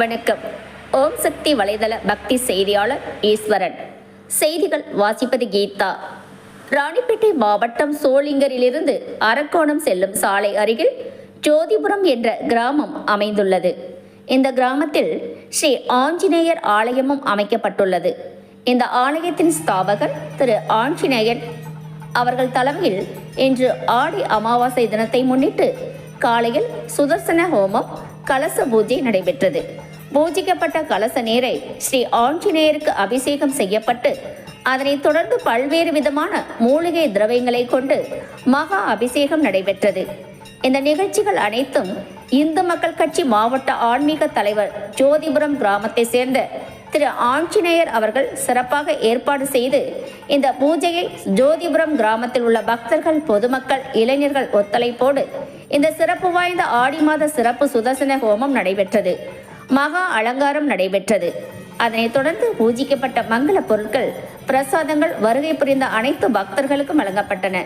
வணக்கம். ஓம் சக்தி வலைதள பக்தி செய்தியாளர் ஈஸ்வரன். செய்திகள் வாசிப்பது கீதா. ராணிப்பேட்டை மாவட்டம் சோளிங்கரிலிருந்து அரக்கோணம் செல்லும் சாலை அருகில் ஜோதிபுரம் என்ற கிராமம் அமைந்துள்ளது. இந்த கிராமத்தில் ஸ்ரீ ஆஞ்சநேயர் ஆலயமும் அமைக்கப்பட்டுள்ளது. இந்த ஆலயத்தின் ஸ்தாபகர் திரு ஆஞ்சநேயன். அவர்கள் தலைமையில் இன்று ஆடி அமாவாசை தினத்தை முன்னிட்டு காலையில் சுதர்சன ஹோமம் கலச பூஜை நடைபெற்றது. பூஜிக்கப்பட்ட கலச நீரை ஸ்ரீ ஆஞ்சநேயருக்கு அபிஷேகம் செய்யப்பட்டு அதனைத் தொடர்ந்து பல்வேறு விதமான மூலிகை திரவியங்களை கொண்டு மகா அபிஷேகம் நடைபெற்றது. இந்த நிகழ்ச்சிகள் அனைத்தும் இந்து மக்கள் கட்சி மாவட்ட ஆன்மீக தலைவர் ஜோதிபுரம் கிராமத்தை சேர்ந்த திரு ஆஞ்சநேயர் அவர்கள் சிறப்பாக ஏற்பாடு செய்து இந்த பூஜையை ஜோதிபுரம் கிராமத்தில் உள்ள பக்தர்கள் பொதுமக்கள் இளைஞர்கள் ஒத்துழைப்போடு இந்த சிறப்பு வாய்ந்த ஆடி மாத சிறப்பு சுதர்சன ஹோமம் நடைபெற்றது. மகா அலங்காரம் நடைபெற்றது. அதனைத் தொடர்ந்து பூஜிக்கப்பட்ட மங்கள பொருட்கள் பிரசாதங்கள் வருகை புரிந்த அனைத்து பக்தர்களுக்கும் வழங்கப்பட்டன.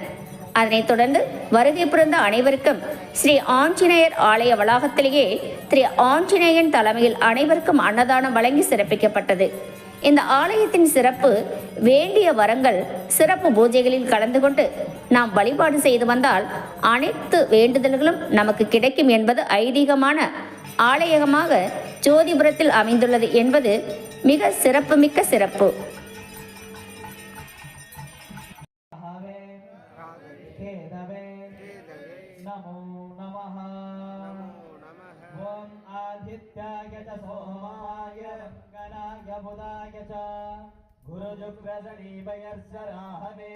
அதனைத் தொடர்ந்து வருகை புரிந்த அனைவருக்கும் ஸ்ரீ ஆஞ்சநேயர் ஆலய வளாகத்திலேயே திரு ஆஞ்சநேயன் தலைமையில் அனைவருக்கும் அன்னதானம் வழங்கி சிறப்பிக்கப்பட்டது. இந்த ஆலயத்தின் சிறப்பு வேண்டிய வரங்கள் சிறப்பு பூஜைகளில் கலந்து கொண்டு நாம் வழிபாடு செய்து வந்தால் அனைத்து வேண்டுதல்களும் நமக்கு கிடைக்கும் என்பது ஐதீகமான ஆலயகமாக ஜோதிபுரத்தில் அமைந்துள்ளது என்பது மிக சிறப்புமிக்க சிறப்பு நமோ நமஹா ॐ आदित्याय च सोमाय गणाय बुधाय च। गुरुजुग्रसनीपयर्सराहवे